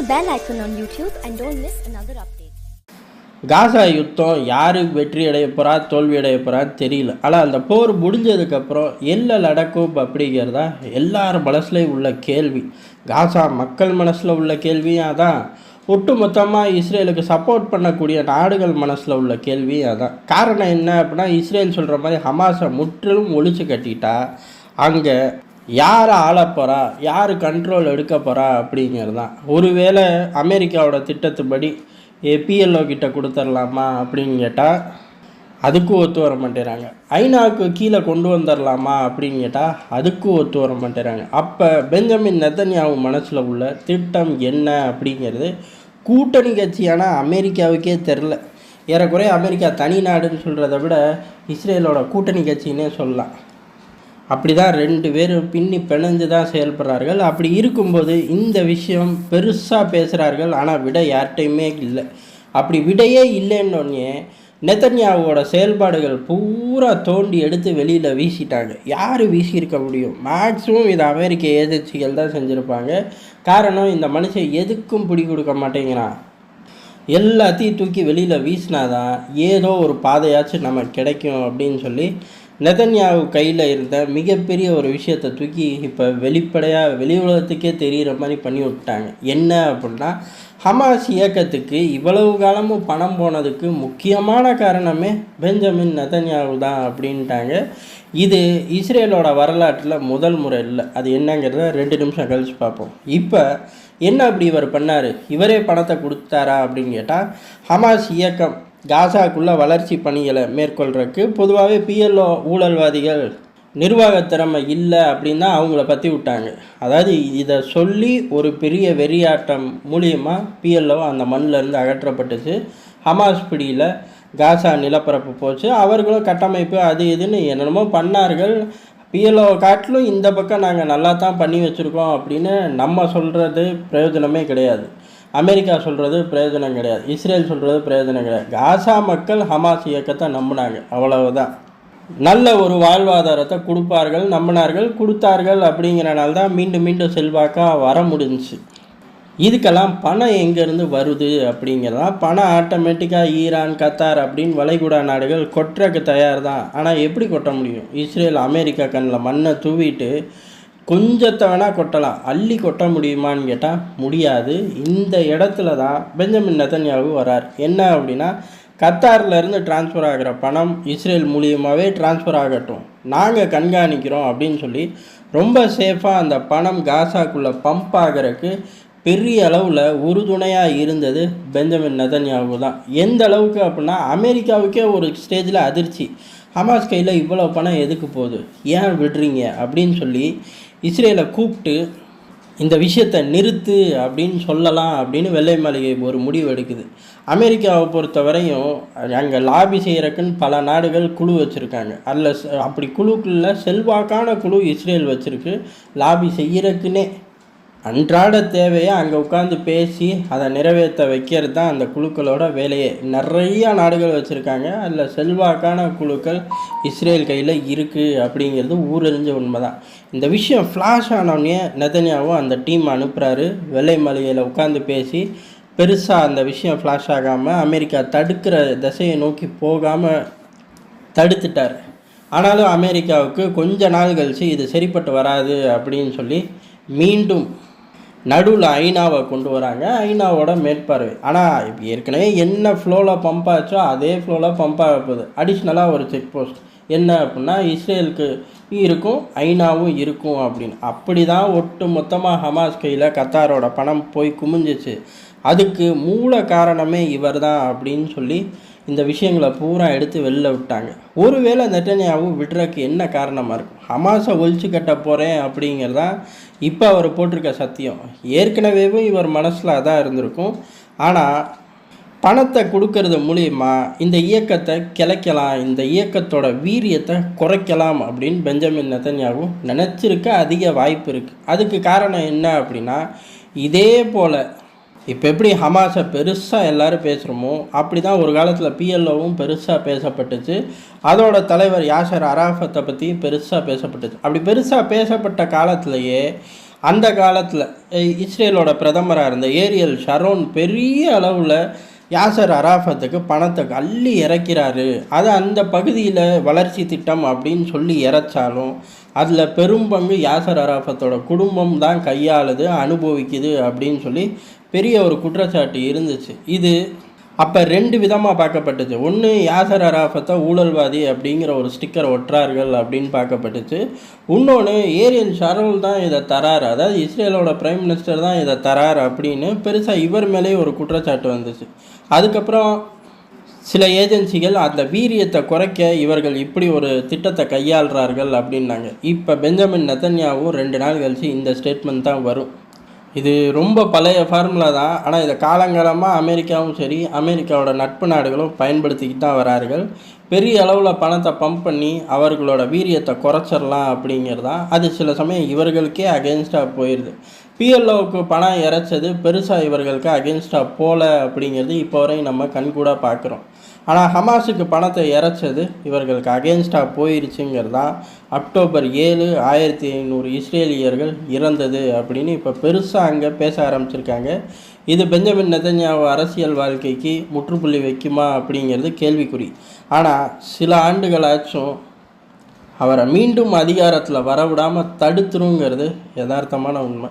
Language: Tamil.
the bell icon on YouTube and don't miss another update. காசா யுத்தம் யாரு வெற்றி அடைய போகிறா தோல்வி அடைய போகிறான்னு தெரியல. ஆனால் அந்த போர் முடிஞ்சதுக்கப்புறம் என்ன நடக்கும் அப்படிங்கிறதா எல்லார் மனசுலேயும் உள்ள கேள்வி. காசா மக்கள் மனசில் உள்ள கேள்வியும் அதான் ஒட்டுமொத்தமாக இஸ்ரேலுக்கு சப்போர்ட் பண்ணக்கூடிய நாடுகள் மனசில் உள்ள கேள்வியும் அதான். காரணம் என்ன அப்படின்னா இஸ்ரேல் சொல்கிற மாதிரி ஹமாஸை முற்றிலும் ஒழிச்சு கட்டிட்டா அங்கே யார் ஆளப் போகிறா யார் கண்ட்ரோல் எடுக்க போகிறா அப்படிங்கிறது தான் ஒருவேளை அமெரிக்காவோட திட்டத்துப்படி பிஎல்ஓ கிட்ட கொடுத்துர்லாமா அப்படின்னு கேட்டால் அதுக்கும் ஒத்து வர மாட்டேறாங்க. ஐநாவுக்கு கீழே கொண்டு வந்துடலாமா அப்படின்னு கேட்டால் அதுக்கும் ஒத்து வர மாட்டேறாங்க. அப்போ பெஞ்சமின் நெத்தன்யாவு மனசில் உள்ள திட்டம் என்ன அப்படிங்கிறது கூட்டணி கட்சியான அமெரிக்காவுக்கே தெரில. ஏறக்குறைய அமெரிக்கா தனி நாடுன்னு சொல்கிறத விட இஸ்ரேலோட கூட்டணி கட்சின்னே சொல்லலாம். அப்படி தான் ரெண்டு பேரும் பின்னி பிணைஞ்சு தான் செயல்படுறார்கள். அப்படி இருக்கும்போது இந்த விஷயம் பெருசாக பேசுகிறார்கள் ஆனால் விட யார்கிட்டையுமே இல்லை. அப்படி விடையே இல்லைன்னொன்னே நெத்தன்யாவோட செயல்பாடுகள் பூரா தோண்டி எடுத்து வெளியில் வீசிட்டாங்க. யார் வீசியிருக்க முடியும்? மேக்ஸிமம் இது அமெரிக்க ஏஜென்சிகள் தான் செஞ்சுருப்பாங்க. காரணம் இந்த மனுஷன் எதுக்கும் பிடி கொடுக்க மாட்டேங்கிறான். எல்லாத்தையும் தூக்கி வெளியில் வீசினாதான் ஏதோ ஒரு பாதையாச்சும் நமக்கு கிடைக்கும் அப்படின்னு சொல்லி நெதன்யாவு கையில் இருந்த மிகப்பெரிய ஒரு விஷயத்தை தூக்கி இப்போ வெளிப்படையாக வெளி உலகத்துக்கே தெரிகிற மாதிரி பண்ணி விட்டாங்க. என்ன அப்படின்னா ஹமாஸ் இயக்கத்துக்கு இவ்வளவு காலமும் பணம் போனதுக்கு முக்கியமான காரணமே பெஞ்சமின் நெதன்யாவு தான் அப்படின்ட்டாங்க இது இஸ்ரேலோட வரலாற்றில் முதல் முறை இல்லை. அது என்னங்கிறத ரெண்டு நிமிஷம் கழிச்சு பார்ப்போம் இப்போ என்ன அப்படி இவர் பண்ணார்? இவரே பணத்தை கொடுத்தாரா அப்படின்னு கேட்டால் ஹமாஸ் இயக்கம் காசாக்குள்ள வளர்ச்சி பணிகளை மேற்கொள்றதுக்கு பொதுவாகவே பிஎல்ஓ ஊழல்வாதிகள் நிர்வாக திறமை இல்லை அப்படின்னு தான் அவங்கள பற்றி விட்டாங்க. அதாவது இதை சொல்லி ஒரு பெரிய வெறியாட்டம் மூலியமாக பிஎல்ஓ அந்த மண்ணிலேருந்து அகற்றப்பட்டுச்சு. ஹமாஸ் பிடியில் காசா நிலப்பரப்பு போச்சு. அவர்களும் கட்டமைப்பு அது இதுன்னு என்னென்னமோ பண்ணார்கள். பிஎல்ஓ காட்டிலும் இந்த பக்கம் நாங்கள் நல்லா தான் பண்ணி வச்சுருக்கோம் அப்படின்னு நம்ம சொல்கிறது பிரயோஜனமே கிடையாது. அமெரிக்கா சொல்கிறது பிரயோஜனம் கிடையாது. இஸ்ரேல் சொல்கிறது பிரயோஜனம் கிடையாது. காசா மக்கள் ஹமாஸ் இயக்கத்தை நம்பினாங்க. அவ்வளவுதான். நல்ல ஒரு வாழ்வாதாரத்தை கொடுப்பார்கள் நம்பினார்கள் கொடுத்தார்கள் அப்படிங்கிறனால தான் மீண்டும் மீண்டும் செல்வாக்காக வர முடிஞ்சுச்சு. இதுக்கெல்லாம் பணம் எங்கேருந்து வருது அப்படிங்கிறதான் பணம் ஆட்டோமேட்டிக்காக ஈரான் கத்தார் அப்படின்னு வளைகுடா நாடுகள் கொட்டுறக்கு தயார் தான் ஆனால் எப்படி கொட்ட முடியும்? இஸ்ரேல் அமெரிக்கா கண்ணில் மண்ணை தூவிட்டு கொஞ்சத்தை வேணால் கொட்டலாம். அள்ளி கொட்ட முடியுமான்னு கேட்டால் முடியாது. இந்த இடத்துல தான் பெஞ்சமின் நெத்தன்யாவு வரார். என்ன அப்படின்னா கத்தார்லேருந்து டிரான்ஸ்ஃபர் ஆகிற பணம் இஸ்ரேல் மூலியமாகவே டிரான்ஸ்ஃபர் ஆகட்டும். நாங்கள் கண்காணிக்கிறோம் அப்படின்னு சொல்லி ரொம்ப சேஃபாக அந்த பணம் காசாக்குள்ளே பம்ப் ஆகிறதுக்கு பெரிய அளவில் உறுதுணையாக இருந்தது பெஞ்சமின் நதன்யாவு தான். எந்த அளவுக்கு அப்படின்னா அமெரிக்காவுக்கே ஒரு ஸ்டேஜில் அதிர்ச்சி. ஹமாஸ் கையில் இவ்வளோ பணம் எதுக்கு போகுது? ஏன் விடுறீங்க? அப்படின்னு சொல்லி இஸ்ரேலை கூப்பிட்டு இந்த விஷயத்தை நிறுத்து அப்படின்னு சொல்லலாம் அப்படின்னு வெள்ளை மாளிகை ஒரு முடிவு எடுக்குது. அமெரிக்காவை பொறுத்த வரையும் அங்கே லாபி செய்கிறக்குன்னு பல நாடுகள் குழு வச்சுருக்காங்க. அதில் அப்படி குழுக்குள்ள செல்வாக்கான குழு இஸ்ரேல் வச்சுருக்கு. லாபி செய்கிறக்குன்னே அன்றாட தேவையை அங்கே உட்காந்து பேசி அதை நிறைவேற்ற வைக்கிறது தான் அந்த குழுக்களோட வேலையே. நிறைய நாடுகள் வச்சுருக்காங்க. அதில் செல்வாக்கான குழுக்கள் இஸ்ரேல் கையில் இருக்குது அப்படிங்கிறது ஊரறிஞ்ச உண்மை தான் இந்த விஷயம் ஃப்ளாஷ் ஆனோடனே நெதன்யாவும் அந்த டீம் அனுப்புகிறாரு வெள்ளை மலையில் உட்காந்து பேசி பெருசாக அந்த விஷயம் ஃப்ளாஷ் ஆகாமல் அமெரிக்கா தடுக்கிற திசையை நோக்கி போகாமல் தடுத்துட்டார். ஆனாலும் அமெரிக்காவுக்கு கொஞ்ச நாள் கழிச்சு இது சரிப்பட்டு வராது அப்படின்னு சொல்லி மீண்டும் நடுவில் ஐநாவை கொண்டு வராங்க. ஐநாவோட மேற்பார்வை. ஆனால் இப்போ ஏற்கனவே என்ன ஃப்ளோவில் பம்ப் ஆச்சோ அதே ஃப்ளோவில் பம்ப் ஆக போகுது. அடிஷ்னலாக ஒரு செக் போஸ்ட் என்ன அப்படின்னா இஸ்ரேலுக்கு இருக்கும் ஐநாவும் இருக்கும் அப்படின்னு. அப்படி தான் ஒட்டு மொத்தமாக ஹமாஸ் கையில் கத்தாரோட பணம் போய் குமிஞ்சிச்சு. அதுக்கு மூல காரணமே இவர் தான் அப்படின்னு சொல்லி இந்த விஷயங்களை பூரா எடுத்து வெளில விட்டாங்க. ஒருவேளை நெட்டனியாவும் விடுறதுக்கு என்ன காரணமாக இருக்கும்? ஹமாஸை ஒழிச்சு கட்ட போகிறேன் அப்படிங்கிறதான் இப்போ அவர் போட்டிருக்க சத்தியம். ஏற்கனவேவும் இவர் மனசில் அதான் இருந்திருக்கும். ஆனால் பணத்தை கொடுக்கறது மூலிமா இந்த இயக்கத்தை கிளைக்கலாம் இந்த இயக்கத்தோட வீரியத்தை குறைக்கலாம் அப்படின்னு பெஞ்சமின் நெத்தன்யாவும் நினச்சிருக்க அதிக வாய்ப்பு இருக்குது அதுக்கு காரணம் என்ன அப்படின்னா இதே போல் இப்போ எப்படி ஹமாஸை பெருசாக எல்லாரும் பேசுகிறோமோ அப்படி தான் ஒரு காலத்தில் பிஎல்ஓவும் பெருசாக பேசப்பட்டுச்சு. அதோட தலைவர் யாசர் அராஃபத்தை பற்றி பெருசாக பேசப்பட்டுச்சு. அப்படி பெருசாக பேசப்பட்ட காலத்திலேயே அந்த காலத்தில் இஸ்ரேலோட பிரதமராக இருந்த ஏரியல் ஷரோன் பெரிய அளவில் யாசர் அராஃபத்துக்கு பணத்தை அள்ளி இறக்கிறாரு. அது அந்த பகுதியில் வளர்ச்சி திட்டம் அப்படின்னு சொல்லி இறைச்சாலும் அதில் பெரும்பங்கு யாசர் அராஃபத்தோட குடும்பம் தான் கையாளுது அனுபவிக்குது அப்படின்னு சொல்லி பெரிய ஒரு குற்றச்சாட்டு இருந்துச்சு. இது அப்போ ரெண்டு விதமாக பார்க்கப்பட்டுச்சு. ஒன்று யாசர் அராஃபத்தை ஊழல்வாதி அப்படிங்கிற ஒரு ஸ்டிக்கர் ஒட்டுறார்கள் அப்படின்னு பார்க்கப்பட்டுச்சு. இன்னொன்று ஏரியல் ஷரோல் தான் இதை தராரு. அதாவது இஸ்ரேலோட பிரைம் மினிஸ்டர் தான் இதை தராரு அப்படின்னு பெருசாக இவர் மேலேயே ஒரு குற்றச்சாட்டு வந்துச்சு. அதுக்கப்புறம் சில ஏஜென்சிகள் அந்த வீரியத்தை குறைக்க இவர்கள் இப்படி ஒரு திட்டத்தை கையாளுறார்கள் அப்படின்னாங்க. இப்போ பெஞ்சமின் நத்தன்யாவும் ரெண்டு நாள் கழிச்சு இந்த ஸ்டேட்மெண்ட் தான் வரும். இது ரொம்ப பழைய ஃபார்முலா தான். ஆனால் இதை காலங்காலமாக அமெரிக்காவும் சரி அமெரிக்காவோட நட்பு நாடுகளும் பயன்படுத்திக்கிட்டு தான் வரார்கள். பெரிய அளவில் பணத்தை பம்ப் பண்ணி அவர்களோட வீரியத்தை குறைச்சிடலாம் அப்படிங்கிறது தான் அது சில சமயம் இவர்களுக்கே அகேன்ஸ்டாக போயிடுது பிஎல்ஓவுக்கு பணம் இறைச்சது பெருசாக இவர்களுக்கு அகென்ஸ்டாக போகல அப்படிங்கிறது இப்போ வரையும் நம்ம கண்கூடாக பார்க்குறோம் ஆனால் ஹமாஸுக்கு பணத்தை இறைச்சது இவர்களுக்கு அகேன்ஸ்டாக போயிருச்சுங்கிறது தான் அக்டோபர் ஏழு ஆயிரத்தி ஐநூறு இஸ்ரேலியர்கள் இறந்தது அப்படின்னு இப்போ பெருசாக அங்கே பேச ஆரம்பிச்சிருக்காங்க. இது பெஞ்சமின் நெதன்யாவு அரசியல் வாழ்க்கைக்கு முற்றுப்புள்ளி வைக்குமா அப்படிங்கிறது கேள்விக்குறி. ஆனால் சில ஆண்டுகளாச்சும் அவரை மீண்டும் அதிகாரத்தில் வரவிடாமல் தடுத்துருங்கிறது யதார்த்தமான உண்மை.